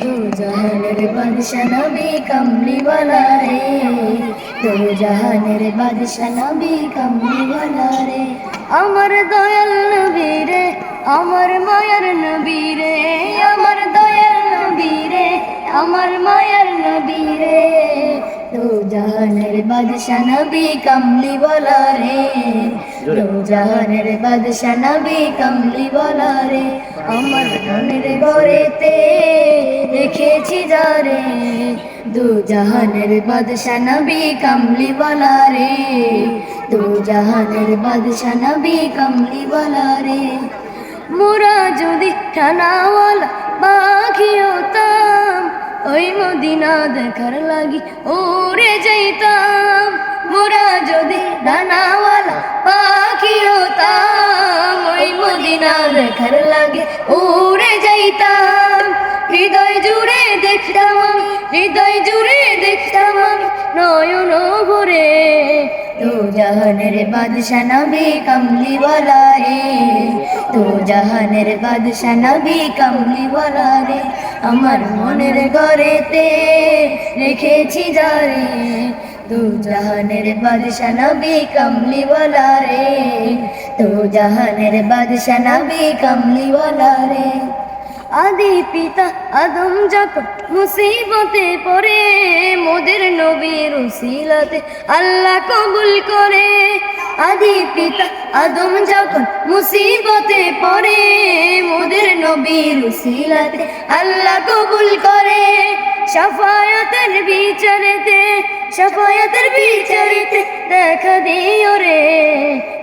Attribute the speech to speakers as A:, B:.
A: তু জাহানের বাদশা নবী কামলিওয়ালা রে তু জাহানের বাদশা নবী কামলিওয়ালা রে আমার দয়াল নবী রে আমার মায়ার নবী রে আমার দয়াল নবী রে আমার মায়ার নবী রে তু জাহানের বাদশা নবী কামলিওয়ালা রে তু জাহানের বাদশা নবী কামলিওয়ালা রে আমার মনের ঘরেতে রেখেছি যারে, দু জাহানের বাদশা নবী কামলিওয়ালা রে। দু জাহানের বাদশা নবী কামলিওয়ালা রে। মোরা যদি ঠানাওয়ালা পাখি হতাম, ওই মদিনা দেখার লাগি ওরে যাইতাম। মোরা যদি ডানাওয়ালা পাখি হতাম, ওই মদিনা দেখার লাগে ওরে যাইতাম। হৃদয় জুড়ে দেখতাম আমি নয়ন ভরে। তো জাহানের বাদশা নবী কমলিওয়ালা রে। তো জাহানের বাদশা নবী কমলিওয়ালা রে। আমার মনের ঘরেতে রেখেছি যারে তো জাহানের বাদশা নবী কমলিওয়ালা রে। তো জাহানের বাদশা নবী কমলিওয়ালা রে। আদি পিতা আদম যখন মুসিবতে পড়ে মোদের নবীর উসিলাতে। আল্লাহ কবুল করে। আদি পিতা আদম যখন মুসিবতে পড়ে মোদের নবীর উসিলাতে। আল্লাহ কবুল করে। সাফায়াতের বিচারেতে সাফায়াতের বিচারেতে দেখা দিও রে।